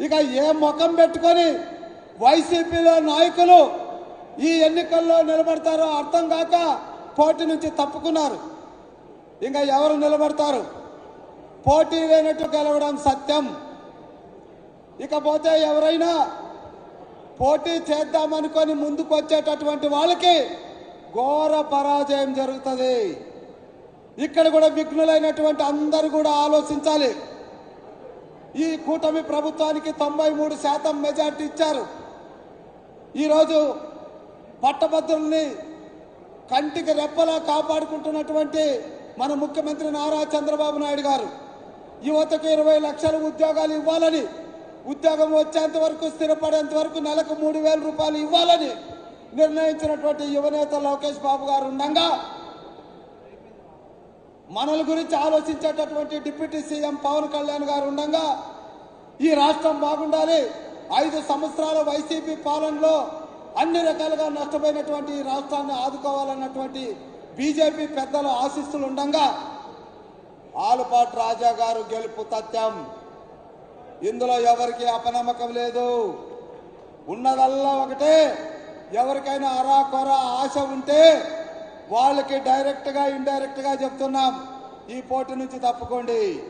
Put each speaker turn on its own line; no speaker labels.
ఇక ఏ ముఖం పెట్టుకొని వైసీపీలో నాయకులు ఈ ఎన్నికల్లో నిలబడతారో అర్థం కాక పోటీ నుంచి తప్పుకున్నారు. ఇంకా ఎవరు నిలబడతారు? పోటీ లేనట్టు గెలవడం సత్యం. ఇకపోతే ఎవరైనా పోటీ చేద్దామనుకొని ముందుకు వచ్చేటటువంటి వాళ్ళకి ఘోర పరాజయం జరుగుతుంది. ఇక్కడ కూడా విఘ్నులైనటువంటి అందరూ కూడా ఆలోచించాలి. ఈ కూటమి ప్రభుత్వానికి తొంభై మూడు శాతం మెజార్టీ ఇచ్చారు. ఈరోజు పట్టభద్రుల్ని కంటికి రెప్పలా కాపాడుకుంటున్నటువంటి మన ముఖ్యమంత్రి నారా చంద్రబాబు నాయుడు గారు. యువతకు ఇరవై లక్షల ఉద్యోగాలు ఇవ్వాలని ఉద్యోగం వచ్చేంత వరకు స్థిరపడేంత వరకు నెలకు మూడు వేల రూపాయలు ఇవ్వాలని నిర్ణయించినటువంటి యువనేత లోకేష్ బాబు గారు ఉండగా మనల గురించి ఆలోచించేటటువంటి డిప్యూటీ సీఎం పవన్ కళ్యాణ్ గారు ఉండగా ఈ రాష్ట్రం బాగుండాలి. ఐదు సంవత్సరాల వైసీపీ పాలనలో అన్ని రకాలుగా నష్టపోయినటువంటి రాష్ట్రాన్ని ఆదుకోవాలన్నటువంటి బీజేపీ పెద్దల ఆశిస్తులు ఉండగా ఆలుపాటి రాజా గారు గెలుపు తథ్యం. ఇందులో ఎవరికి అపనమ్మకం లేదు. ఉన్నదల్లా ఒకటే. ఎవరికైనా అరా కొర ఆశ ఉంటే వాళ్ళకి డైరెక్ట్గా ఇండైరెక్ట్గా చెప్తున్నాం. ఈ పోటీ నుంచి తప్పుకోండి.